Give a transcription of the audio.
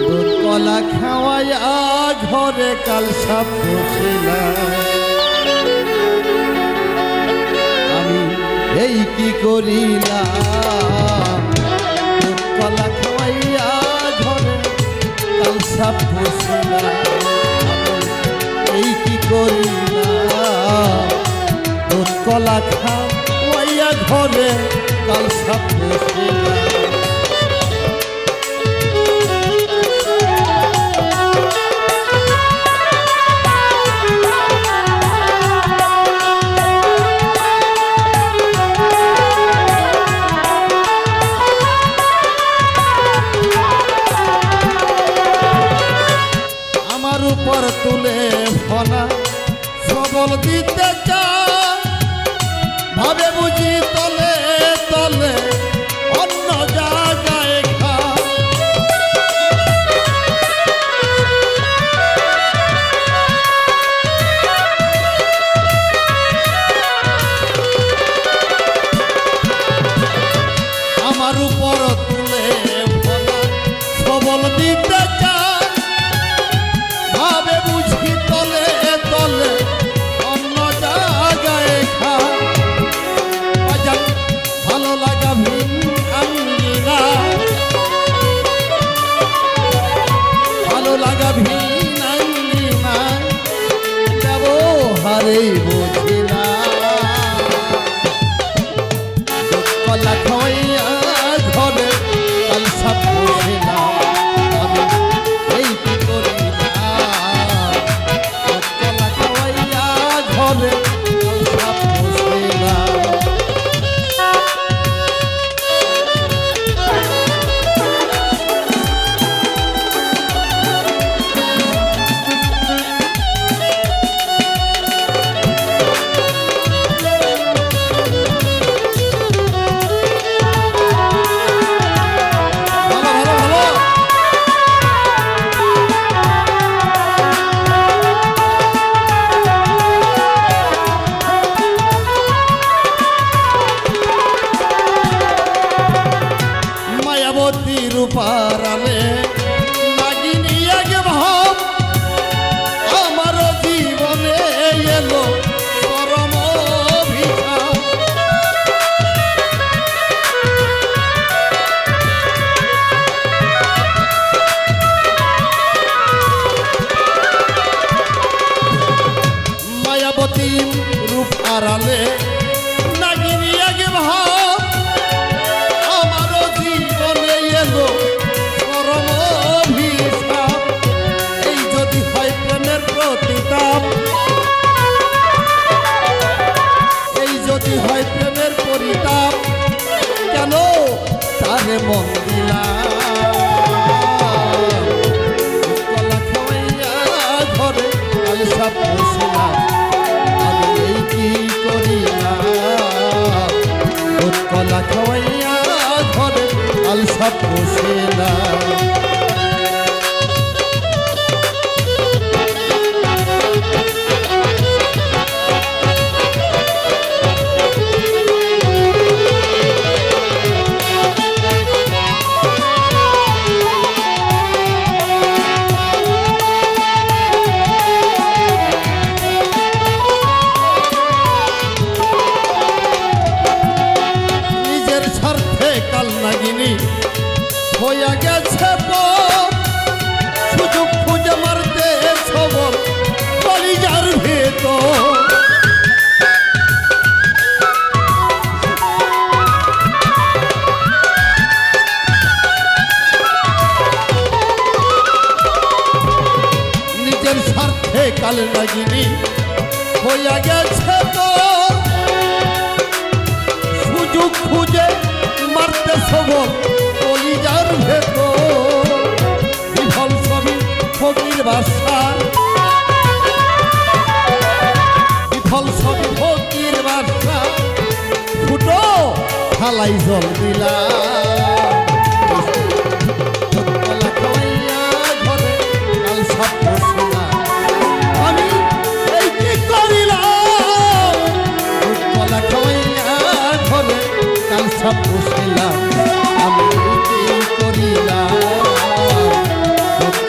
দুধ কলা খাওয়াইয়া ঘরে কাল সাপ আমি এই কি করিলাম? দুধ কলা খাওয়াইয়া ঘরে কাল সাপ এই কি করিলাম? দুধ কলা খাওয়া ঘরে কাল উপর তুলে ফলা সবল দিতে চা ভাবে দিতে চায়। ভাবে বুঝিতে মন দিলা কাল নাগিনী, হইয়া গেছে তো সুযোগ খুঁজে মারতে সবল কলিজার ভেতর। বিফল ছবি ফকির বাসা। বিফল ছবি ফকির বাসা। ফুটো, খালাই জল দিলা।